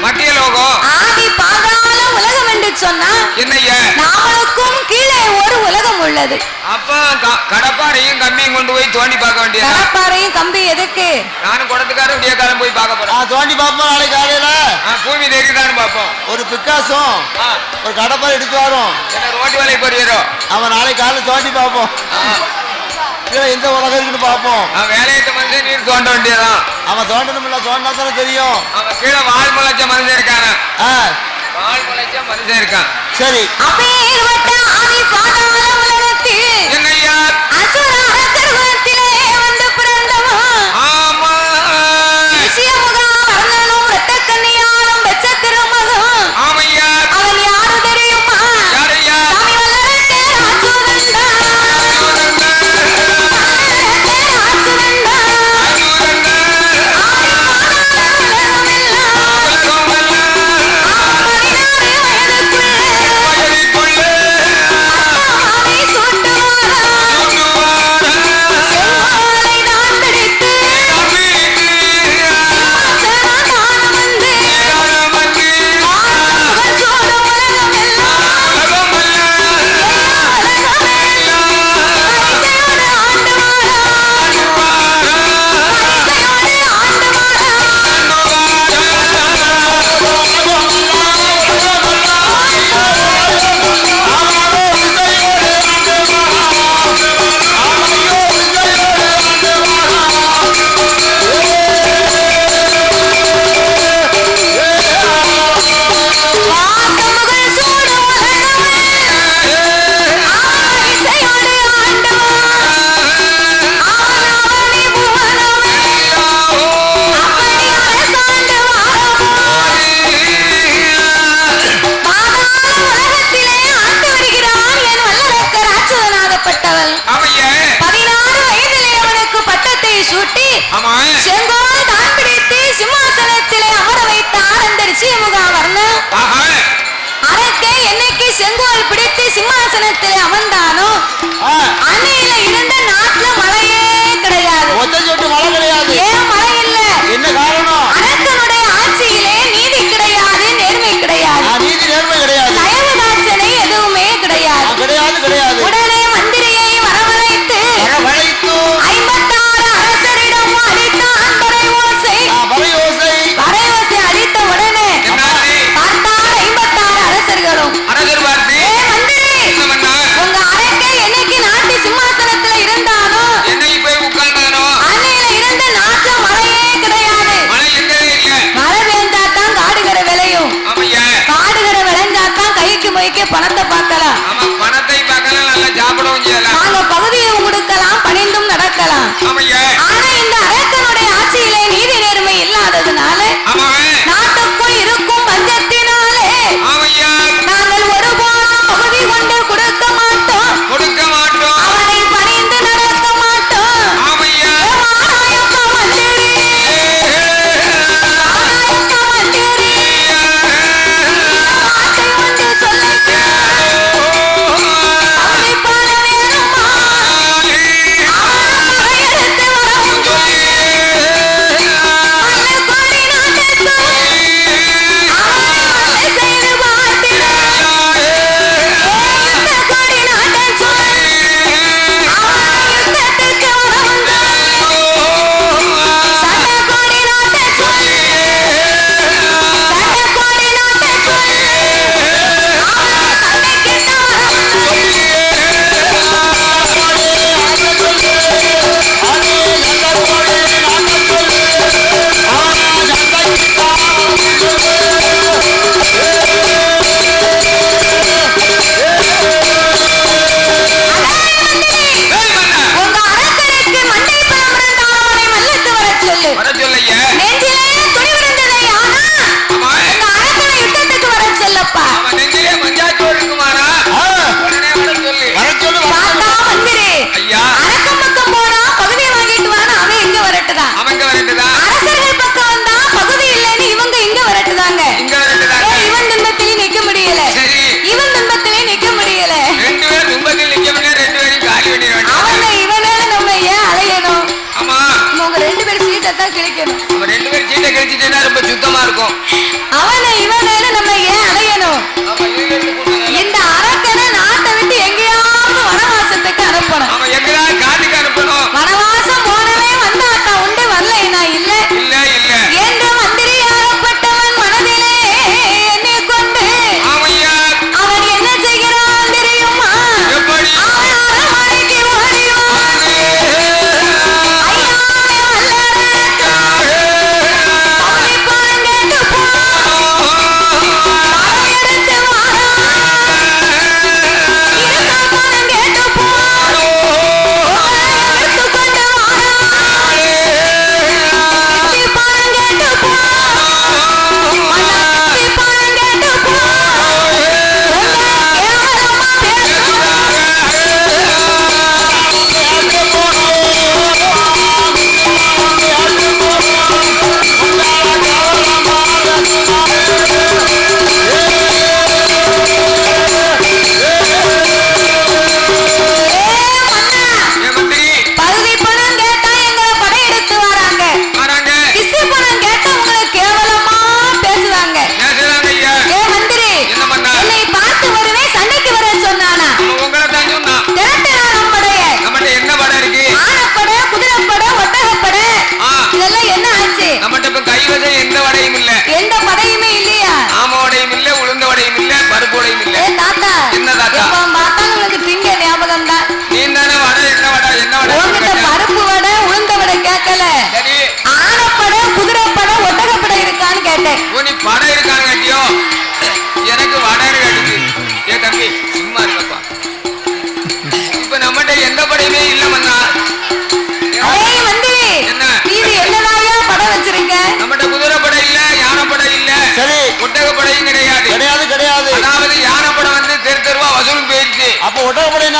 மத்திய லோகம் ஆதி பாதாள உலகம் என்று சொன்னா என்னய்யா நாமளுக்கும் கீழே ஒரு உலகம் உள்ளது. அப்ப க- கடப்பாரையும் கம்மியும் கொண்டு போய் தோண்டி பார்க்க வேண்டியது? கடப்பாறையும் கம்பி எதுக்கு? நானும் குடத்துக்காரன் விடியக்காரன் போய் பார்க்க போறேன். தோண்டி பார்ப்போம் நாளைக்கு காலையில. ஆ, பூமி தெரியுதான்னு பார்ப்போம். ஒரு பிக்காசும். ஒரு கடப்பாரை எடுத்து வரும். என்ன ரோட்டு வேலை போறீரோ? அவன் நாளைக்கு காலையில தோண்டி பார்ப்போம். எந்த உலகம் இருக்குன்னு பார்ப்போம். வேலையத்த மனுஷன் நீர் தோண்ட வேண்டியதான் அவன் தோண்டணும்ல தோண்டினா தானே தெரியும். அவன் கீழே வாழ் முளைச்ச மனுஷன் இருக்கான. ஆ. வாழ் முளைச்ச மனுஷன் இருக்கான். சரி. அப்பேற்பட்ட ஆதி பாதாள உலகத்தில் என்னய்யா அசுரார en el. அன்னைக்கு பணத்தை பார்த்து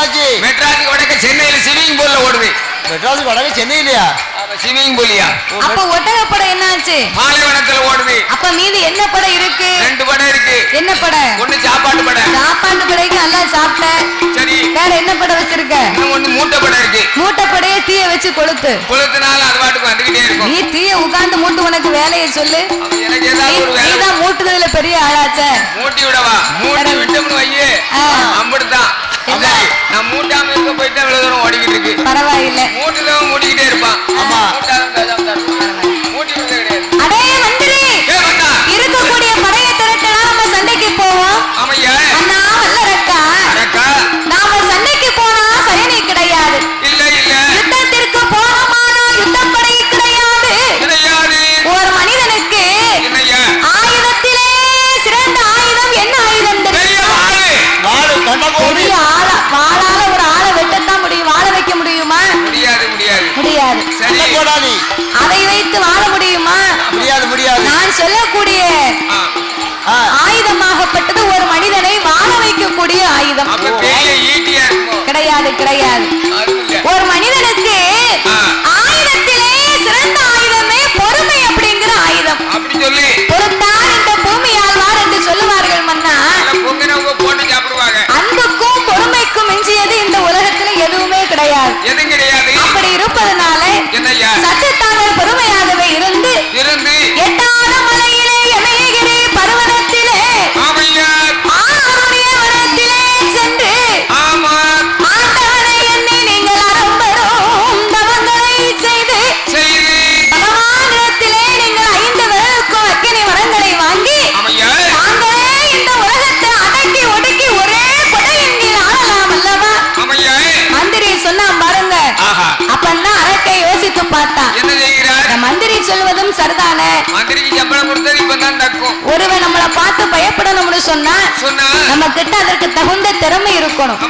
என்னாச்சு மெட்ராஸுக்கு வடக்க சென்னையில ஸ்விமிங் பூல்ல ஓடுவேன் மெட்ராஸுக்கு வடக்க சென்னையிலயா? ஸ்விமிங் பூலியா அப்ப ஒட்டக படம் என்னாச்சு? பாலைவனத்துல ஓடுவேன் அப்ப மீதி என்ன படம் இருக்கு? ரெண்டு படம் இருக்கு. என்ன படம் ஒண்ணு சாப்பாட்டு படம் சாப்பாடு படைக்கு நல்லா சாப்பிட்டேன் சரி. வேற என்ன படம் வச்சிருக்க? ஒண்ணு மூட்டை படம் இருக்கு. மூட்டை படையே தீய வச்சு கொளுத்து. கொளுத்துனால அது பாட்டுக்கு வந்துகிட்டே இருக்கும். நீ தீய உட்கார்ந்து மூட்டு உனக்கு வேலையை சொல்லு. எனக்கு ஏதாவது ஒரு நீதான் மூட்டுதல்ல பெரிய ஆளாச்சே. மூட்டி விடவா? மூட்டி விட்டோம்னு வையே. அம்படுதான் நான் மூட்டாம இருக்க போயிட்டு விழுதுறோம் ஓடிக்கிட்டு இருக்கு. பரவாயில்ல. மூட்டு ஓடிக்கிட்டே இருப்பான். ஆமா. கிட்ட அதற்கு தகுந்த திறமை இருக்கணும்.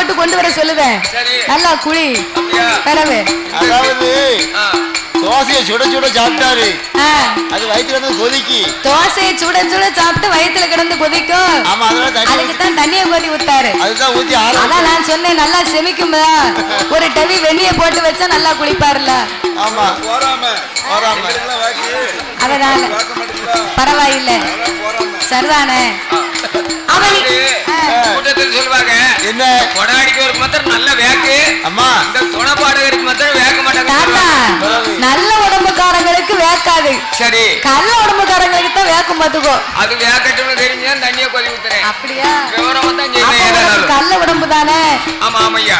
போட்டு கொண்டு வர சொல்லுவேன். நல்லா குழி. பிறவு அதாவது தோசையை சுட சுட சாப்பிட்டாரு. ஆ, அது வயிற்றுல இருந்து கொதிக்கி. தோசையை சுட சுட சாப்பிட்டு வயித்துல கிடந்து கொதிக்கும். ஆமா அதனால தண்ணி அதுக்கு ஊத்தி- தான் தண்ணியை கொட்டி ஊத்தாரு. அதுதான் ஊத்தி ஆற அதான் நான் சொன்னேன் நல்லா செமிக்கும்ல ஒரு டவி வெண்ணிய போட்டு வச்சா நல்லா குளிப்பாருல. ஆமா. அதனால பரவாயில்ல. போறாம. சரிதானே? அவன் கூட்டத்தில் சொல்லுவாங்க என்ன? கொடாடிக்கவருக்கு மாத்திரம் நல்ல வேக்கு. அம்மா. இந்த துணை பாடகருக்கு மாத்திரம் வேக்க மாட்டாங்க. நல்ல உடம்புக்காரங்களுக்கு வேக்காது. சரி. கள்ள உடம்புக்காரங்களுக்கு தான் வேக்கும் பாத்துக்கோ அது வேக்கட்டும்னு தெரிஞ்சா தண்ணியை கொதி ஊத்துறேன். அப்படியா? விவரமா தான். கள்ள உடம்பு தானே? ஆமா ஆமையா.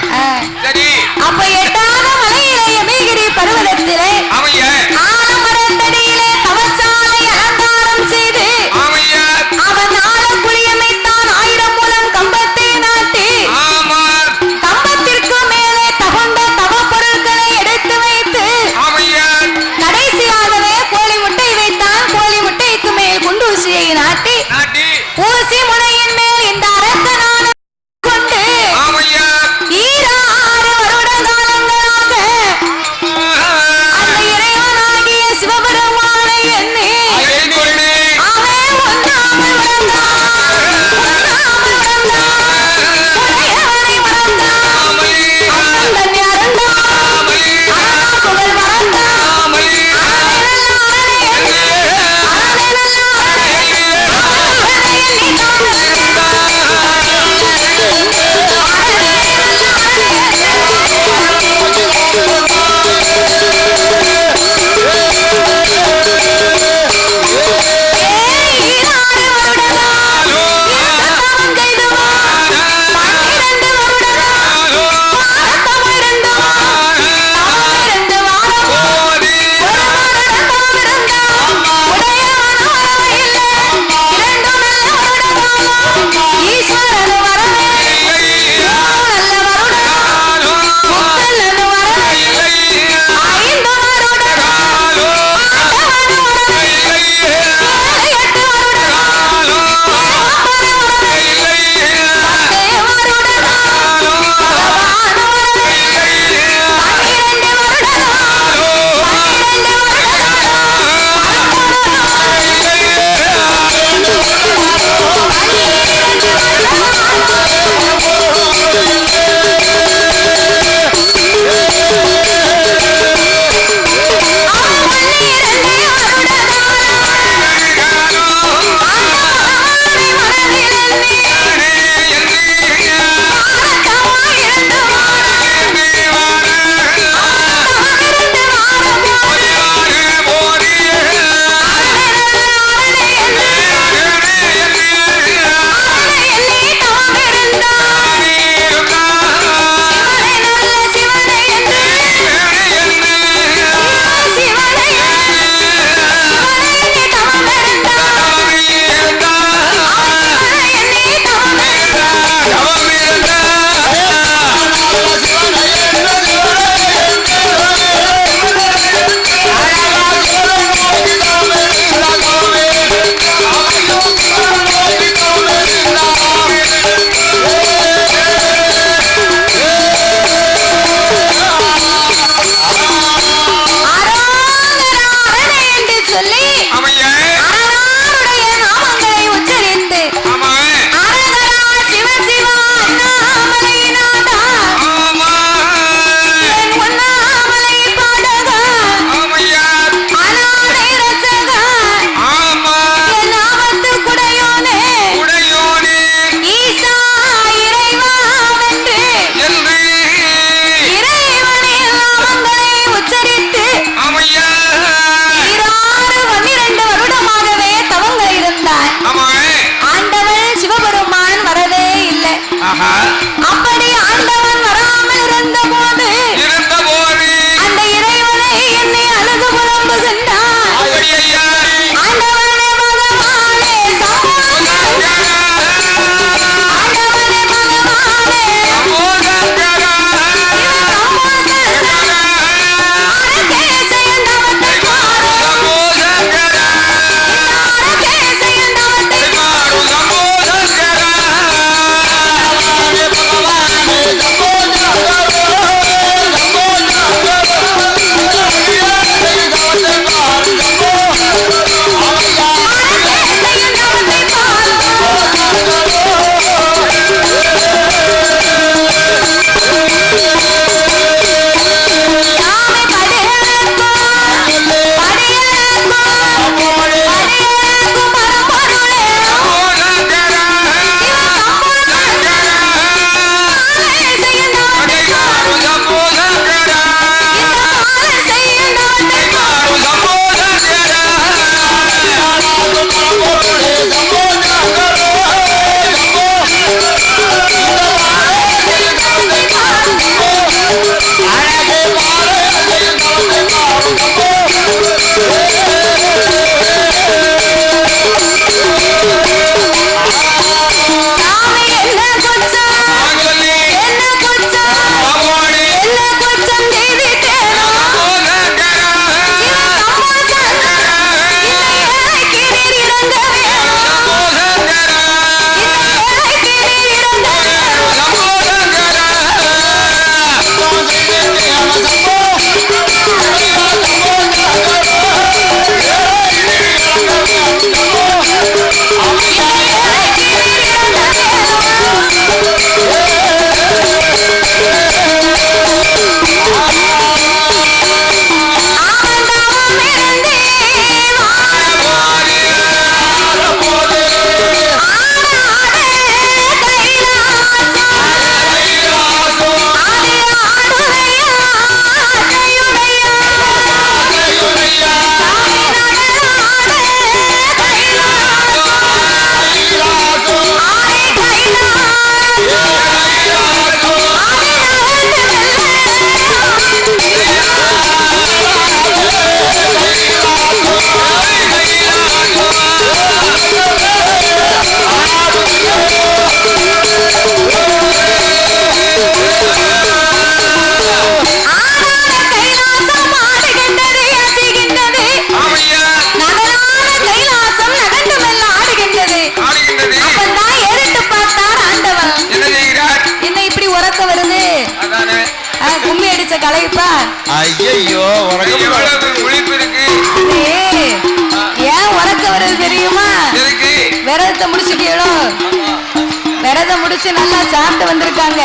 முடிச்சு நல்லா சாப்பிட்டு வந்திருக்காங்க.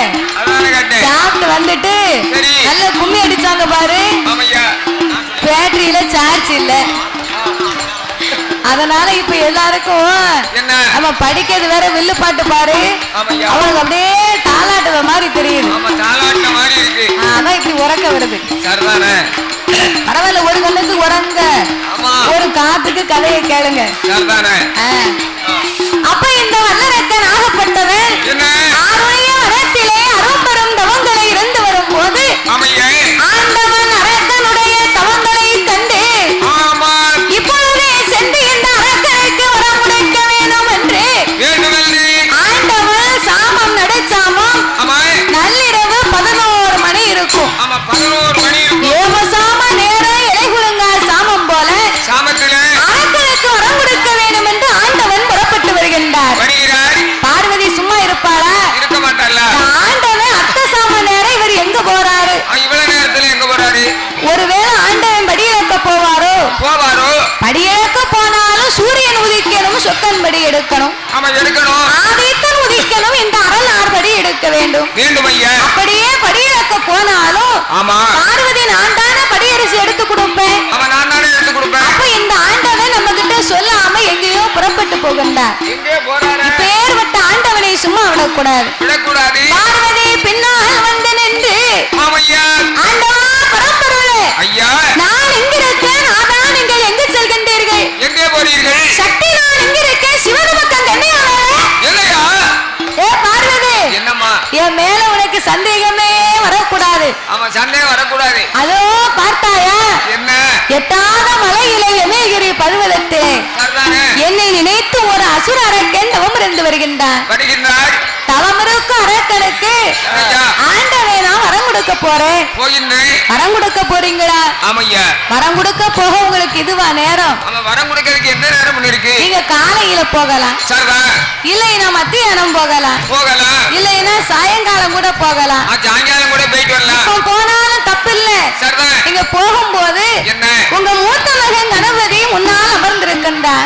சாப்பிட்டு வந்துட்டு. நல்ல கும்மி அடிச்சாங்க பாரு. பேட்டரியில சார்ஜ் இல்ல. அதனால இப்ப எல்லாருக்கும் நம்ம படிக்கிறது வேற வில்லு பாட்டு பாரு. அவங்களுக்கு அப்படியே தாளாட்டுற மாதிரி தெரியுது. ஆமா தாளாட்ட மாதிரி இருக்கு. ஆ, அதான் இப்படி உறக்க வருது. பரவாயில்ல ஒரு கண்ணுக்கு உறங்க. ஒரு காத்துக்கு கதையை கேளுங்க. அப்ப இந்த வல்லரக்கன் না விடக்கூடாது. பார்வதி பின்னால் வந்து நின்று ஆமையா. ஆண்டவா பரம்பொருளே ஐயா. நான் இங்க இருக்கேன் அதான் நீங்கள் எங்கு செல்கின்றீர்கள்? எங்கே போறீர்கள்? சக்தி நான் இங்க இருக்கேன் சிவன பக்கம் கண்ணையாளே இல்லையா ஏ பார்வதி. என்னம்மா? என் மேல உனக்கு சந்தேகமே வரக்கூடாது. அவன் சந்தேகம் வரக்கூடாது. அதோ பார்த்தாயா? என்ன? எட்டாத மலையிலே எமேகிரி பருவதத்திலே என்னை நினைத்து ஒரு அசுர அரக்கன் தவம் இருந்து வருகின்றான் வருகின்றார் தவமிருக்கும் அரக்கனுக்கு ஐயா ஆண்டவே நான் வரம் கொடுக்க போறேன். போகின்றேன் வரம் கொடுக்க போறீங்களா? ஆமையா. வரம் கொடுக்க போக உங்களுக்கு இதுவா நேரம்? அவன் வரம் கொடுக்கறதுக்கு எந்த நேரம் இருக்கு? நீங்க காலையில போகலாம். சரிதான் இல்லைன்னா மத்தியானம் போகலாம். போகலாம். இல்லைன்னா சாயங்காலம் கூட போகலாம். சாயங்காலம் கூட போயிட்டு வரலாம். இப்போ போனாலும் தப்பில்ல. சரிதான் நீங்க போகும்போது என்ன? உங்க மூத்த மகன் கணபதி முன்னால் அமர்ந்திருக்கின்றார்.